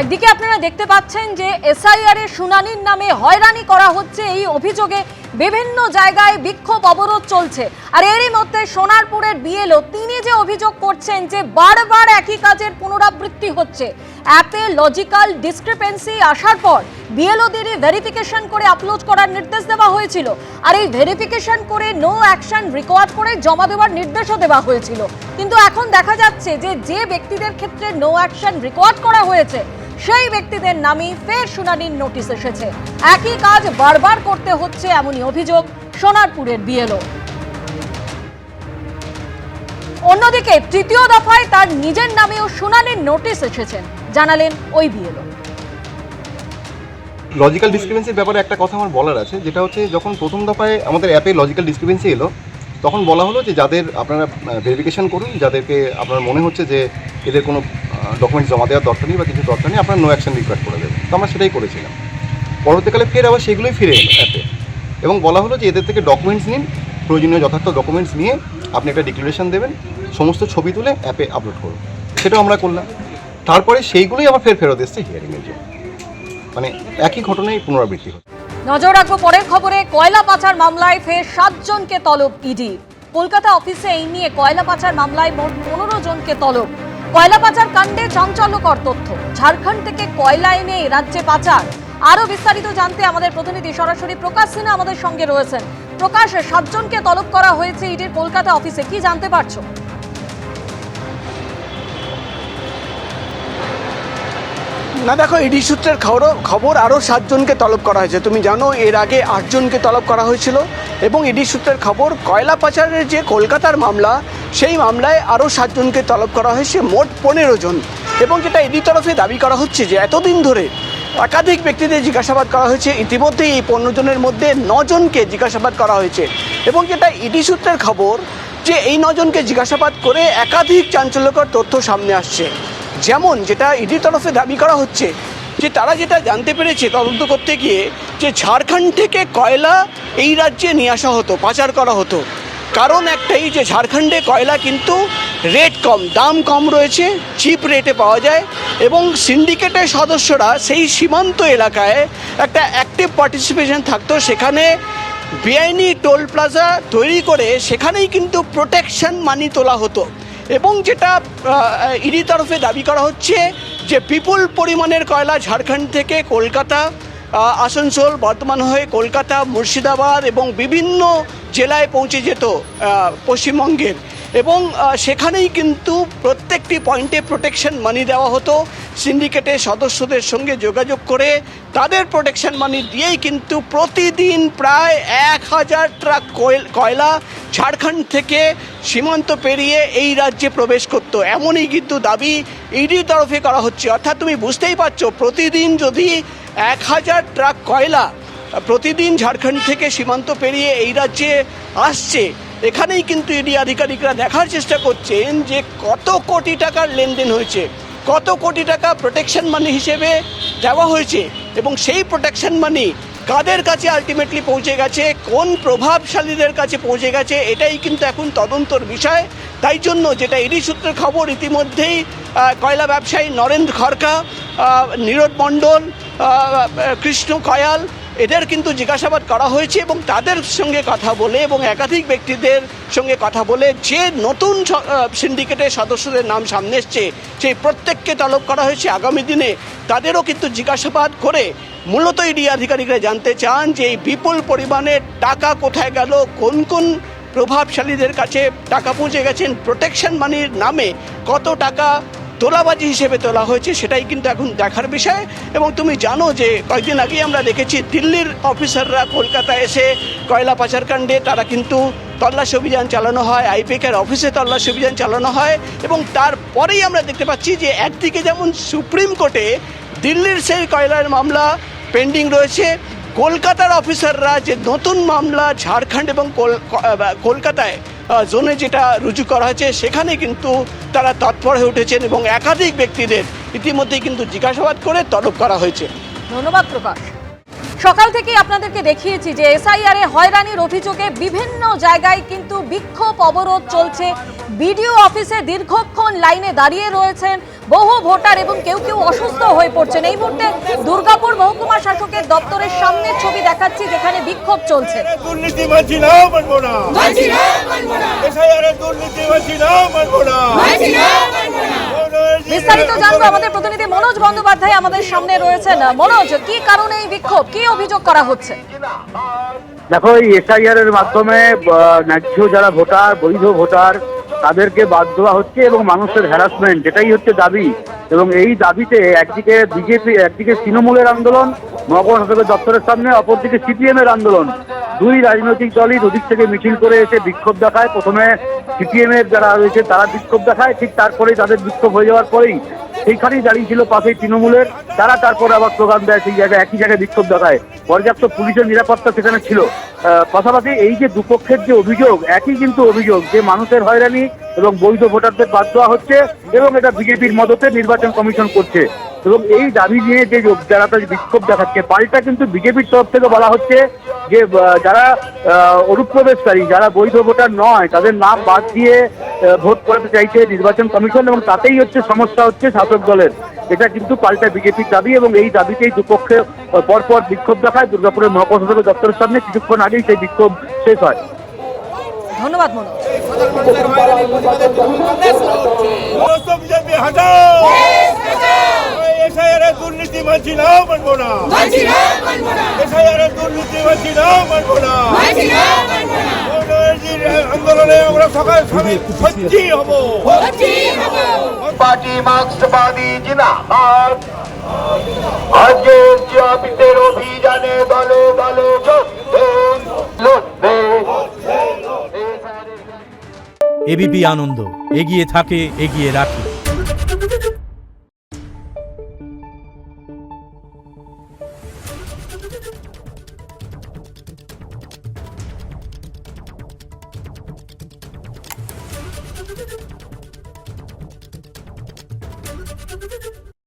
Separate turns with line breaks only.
একদিকে আপনারা দেখতে পাচ্ছেন যে এসআইআর এর শুনানির নামে হয়রানি করা হচ্ছে এই অভিযোগে বিভিন্ন জায়গায় বিক্ষোভ অবরোধ চলছে। আর এরই মধ্যে সোনারপুরের বিএলও তিনি যে অভিযোগ করছেন যে বারবার একই কাজের পুনরাবৃত্তি হচ্ছে, অ্যাপে লজিক্যাল ডিসক্রিপেন্সি আসার পর বিএলওদেরই ভেরিফিকেশন করে আপলোড করার নির্দেশ দেওয়া হয়েছিল। আর এই ভেরিফিকেশন করে নো অ্যাকশন রিকোয়ার্ড করে জমা দেওয়ার নির্দেশও দেওয়া হয়েছিল। কিন্তু এখন দেখা যাচ্ছে যে যে ব্যক্তিদের ক্ষেত্রে নো অ্যাকশন রিকোয়ার্ড করা হয়েছে সেই ব্যক্তিদের নামই ফের শুনানির নোটিশ এসেছে। একই কাজ বারবার করতে হচ্ছে এমনই অভিযোগ সোনারপুরের বিএলও। অন্যদিকে তৃতীয় দফায় তার নিজের নামেও শুনানির নোটিশ এসেছেন জানালেন ওই বিএলও।
লজিক্যাল ডিসক্রিপেন্সির ব্যাপারে একটা কথা আমার বলার আছে, যেটা হচ্ছে যখন প্রথম দফায় আমাদের অ্যাপে লজিক্যাল ডিসক্রিপেন্সি এলো, তখন বলা হলো যে যাদের আপনারা ভেরিফিকেশন করুন, যাদেরকে আপনার মনে হচ্ছে যে এদের কোনো ডকুমেন্টস জমা দেওয়ার দরকার নেই বা কিছু দরকার নেই, আপনারা নো অ্যাকশন রিকোয়ার্ড করে দেবেন। তো আমরা সেটাই করেছিলাম। পরবর্তীকালে ফের আবার সেগুলোই ফিরে এলো অ্যাপে এবং বলা হলো যে এদের থেকে ডকুমেন্টস নিন, প্রয়োজনীয় যথার্থ ডকুমেন্টস নিয়ে আপনি একটা ডিক্লারেশন দেবেন, সমস্ত ছবি তুলে অ্যাপে আপলোড করুন। সেটাও আমরা করলাম। তারপরে সেইগুলোই আবার ফের ফেরত এসছে হিয়ারিংয়ের জন্য। মানে একই ঘটনাই পুনরাবৃত্তি হচ্ছে
নজর রাখব পরের খবরে, কয়লা পাচার মামলায় ফের সাতজনকে তলব ইডি। কলকাতা অফিসে এই নিয়ে কয়লা পাচার মামলায় মোট পনেরো জনকে তলব। কয়লা পাচার কাণ্ডে চাঞ্চল্যকর তথ্য। ঝাড়খণ্ড থেকে কয়লা এনে রাজ্যে পাচার। আরও বিস্তারিত জানতে আমাদের প্রতিনিধি সরাসরি প্রকাশ সিনহা আমাদের সঙ্গে রয়েছেন। প্রকাশ, সাতজনকে তলব করা হয়েছে ইডির কলকাতা অফিসে। কি জানতে পারছ?
না, দেখো, ইডি সূত্রের খবর খবর আরও সাতজনকে তলব করা হয়েছে। তুমি জানো, এর আগে আটজনকে তলব করা হয়েছিল এবং ইডি সূত্রের খবর, কয়লা পাচারের যে কলকাতার মামলা, সেই মামলায় আরও সাতজনকে তলব করা হয়েছে, মোট পনেরো জন। এবং যেটা ইডি তরফে দাবি করা হচ্ছে যে, এতদিন ধরে একাধিক ব্যক্তিদের জিজ্ঞাসাবাদ করা হয়েছে। ইতিমধ্যেই এই পনেরো জনের মধ্যে নজনকে জিজ্ঞাসাবাদ করা হয়েছে। এবং যেটা ইডি সূত্রের খবর, যে এই নজনকে জিজ্ঞাসাবাদ করে একাধিক চাঞ্চল্যকর তথ্য সামনে আসছে। যেমন যেটা ইডি তরফে দাবি করা হচ্ছে, যে তারা যেটা জানতে পেরেছে তদন্ত করতে গিয়ে, যে ঝাড়খণ্ড থেকে কয়লা এই রাজ্যে নিয়ে আসা হতো, পাচার করা হতো। কারণ একটাই যে ঝাড়খণ্ডে কয়লা কিন্তু রেট কম, দাম কম রয়েছে, চিপ রেটে পাওয়া যায় এবং সিন্ডিকেটের সদস্যরা সেই সীমান্ত এলাকায় একটা অ্যাক্টিভ পার্টিসিপেশন থাকতো। সেখানে বেআইনি টোল প্লাজা তৈরি করে সেখানেই কিন্তু প্রোটেকশন মানি তোলা হতো। এবং যেটা ইডি তরফে দাবি করা হচ্ছে যে বিপুল পরিমাণের কয়লা ঝাড়খণ্ড থেকে কলকাতা আসানসোল, বর্তমান হয়ে কলকাতা, মুর্শিদাবাদ এবং বিভিন্ন জেলায় পৌঁছে যেত পশ্চিমবঙ্গের। এবং সেখানেই কিন্তু প্রত্যেকটি পয়েন্টে প্রোটেকশন মানি দেওয়া হতো। সিন্ডিকেটের সদস্যদের সঙ্গে যোগাযোগ করে তাদের প্রোটেকশন মানি দিয়েই কিন্তু প্রতিদিন প্রায় এক হাজার ট্রাক কয়ল- কয়লা ঝাড়খণ্ড থেকে সীমান্ত পেরিয়ে এই রাজ্যে প্রবেশ করত। এমনই কিন্তু দাবি ইডির তরফে করা হচ্ছে। অর্থাৎ তুমি বুঝতেই পারছ, প্রতিদিন যদি এক হাজার ট্রাক কয়লা প্রতিদিন ঝাড়খণ্ড থেকে সীমান্ত পেরিয়ে এই রাজ্যে আসছে, এখানেই কিন্তু ইডি আধিকারিকরা দেখার চেষ্টা করছেন যে কত কোটি টাকার লেনদেন হয়েছে, কত কোটি টাকা প্রোটেকশন মানি হিসেবে দেওয়া হয়েছে এবং সেই প্রোটেকশন মানি কাদের কাছে আলটিমেটলি পৌঁছে গেছে? কোন প্রভাবশালীদের কাছে পৌঁছে গেছে? এটাই কিন্তু এখন তদন্তর বিষয়। তাই জন্য যেটা ইডি সূত্রের খবর, ইতিমধ্যেই কয়লা ব্যবসায়ী নরেন্দ্র খড়কা নীরদ মণ্ডল কৃষ্ণ কয়াল, এদের কিন্তু জিজ্ঞাসাবাদ করা হয়েছে এবং তাদের সঙ্গে কথা বলে এবং একাধিক ব্যক্তিদের সঙ্গে কথা বলে যে নতুন সিন্ডিকেটের সদস্যদের নাম সামনে এসছে, সেই প্রত্যেককে তলব করা হয়েছে। আগামী দিনে তাদেরও কিন্তু জিজ্ঞাসাবাদ করে মূলত ইডি আধিকারিকরা জানতে চান যে এই বিপুল পরিমাণে টাকা কোথায় গেল, কোন কোন প্রভাবশালীদের কাছে টাকা পৌঁছে গেছেন প্রোটেকশন মানির নামে কত টাকা তোলাবাজি হিসেবে তোলা হয়েছে সেটাই কিন্তু এখন দেখার বিষয়। এবং তুমি জানো যে কয়েকদিন আগেই আমরা দেখেছি দিল্লির অফিসাররা কলকাতায় এসে কয়লা পাচারকাণ্ডে তারা কিন্তু তল্লাশি অভিযান চালানো হয় আইপিকের অফিসে তল্লাশি অভিযান চালানো হয় এবং তারপরেই আমরা দেখতে পাচ্ছি যে একদিকে যেমন সুপ্রিম কোর্টে দিল্লির সেই কয়লার মামলা পেন্ডিং রয়েছে। কলকাতার অফিসাররা যে নতুন মামলা ঝাড়খণ্ড এবং কলকাতায় জোনে যেটা রুজু করা হয়েছে, সেখানে কিন্তু তারা তৎপর হয়ে উঠেছেন এবং একাধিক ব্যক্তিদের ইতিমধ্যেই কিন্তু জিজ্ঞাসাবাদ করে তলব করা হয়েছে।
ধন্যবাদ, প্রকাশ। সকাল থেকেই আপনাদেরকে দেখিয়েছি যে এসআইআর এ হয়রানির অভিযোগে বিভিন্ন জায়গায় কিন্তু বিক্ষোভ অবরোধ চলছে। বিডিও অফিসে দীর্ঘক্ষণ লাইনে দাঁড়িয়ে রয়েছেন বহু ভোটার এবং কেউ কেউ অসুস্থ হয়ে পড়ছেন। এই মুহূর্তে দুর্গাপুর মহকুমা শাসকের দপ্তরের সামনের ছবি দেখাচ্ছি যেখানে বিক্ষোভ চলছে।
দুর্নীতি মানছি না। মানবো না। এসআইআরের দুর্নীতি মানছি না। মানবো না।
বিস্তারিত জানব আমাদের প্রতিনিধি মনোজ বন্দ্যোপাধ্যায় আমাদের সামনে রয়েছেন। মনোজ কি কারণে এই বিক্ষোভ? কি অভিযোগ করা হচ্ছে?
দেখো, এই এসআইআর এর মাধ্যমে ন্যায্য যারা ভোটার, বৈধ ভোটার, তাদেরকে বাদ দেওয়া হচ্ছে এবং মানুষের হ্যারাসমেন্ট এটাই হচ্ছে দাবি। এবং এই দাবিতে একদিকে বিজেপি একদিকে তৃণমূলের আন্দোলন, নগর শাসকের দপ্তরের সামনে, অপরদিকে সিপিএম এর আন্দোলন। দুই রাজনৈতিক দলই দুদিক থেকে মিছিল করে এসে বিক্ষোভ দেখায়। প্রথমে সিপিএম এর যারা রয়েছে, তারা বিক্ষোভ দেখায়। ঠিক তারপরেই তাদের বিক্ষোভ হয়ে যাওয়ার পরেই সেইখানেই দাঁড়িয়ে ছিল পাশেই তৃণমূলের। তারা তারপরে আবার স্লোগান দেয়, সেই জায়গায় একই জায়গায় বিক্ষোভ দেখায়। পর্যাপ্ত পুলিশের নিরাপত্তা সেখানে ছিল। পাশাপাশি এই যে দুপক্ষের যে অভিযোগ, একই কিন্তু অভিযোগ যে মানুষের হয়রানি এবং বৈধ ভোটারদের বাদ দেওয়া হচ্ছে এবং এটা বিজেপির মদতে নির্বাচন কমিশন করছে। এবং এই দাবি নিয়ে যে যারা তাদের বিক্ষোভ দেখাচ্ছে পাল্টা কিন্তু বিজেপির তরফ থেকে বলা হচ্ছে যে যারা অনুপ্রবেশকারী যারা বৈধ ভোটার নয় তাদের নাম বাদ দিয়ে ভোট করাতে চাইছে নির্বাচন কমিশন এবং তাতেই হচ্ছে সমস্যা হচ্ছে শাসক দলের। এটা কিন্তু পাল্টা বিজেপির দাবি এবং এই দাবিতেই দুপক্ষে পরপর বিক্ষোভ দেখায়। দুর্গাপুরের মহকুমা শাসকের দপ্তরের সামনে কিছুক্ষণ আগেই সেই বিক্ষোভ শেষ হয়।
ধন্যবাদ মনোজ।
এসআইআরের দুর্নীতি মানছি না মানবো না। এসআইআরের দুর্নীতি মানছি না মানবো না। আন্দোলনে আমরা সকাল সত্যি হব।
পার্টি মার্ক্সবাদী আজকের জাপিতের অভিযানে দলে দলে
এবিপি আনন্দ এগিয়ে থাকে এগিয়ে রাখে। Thank you.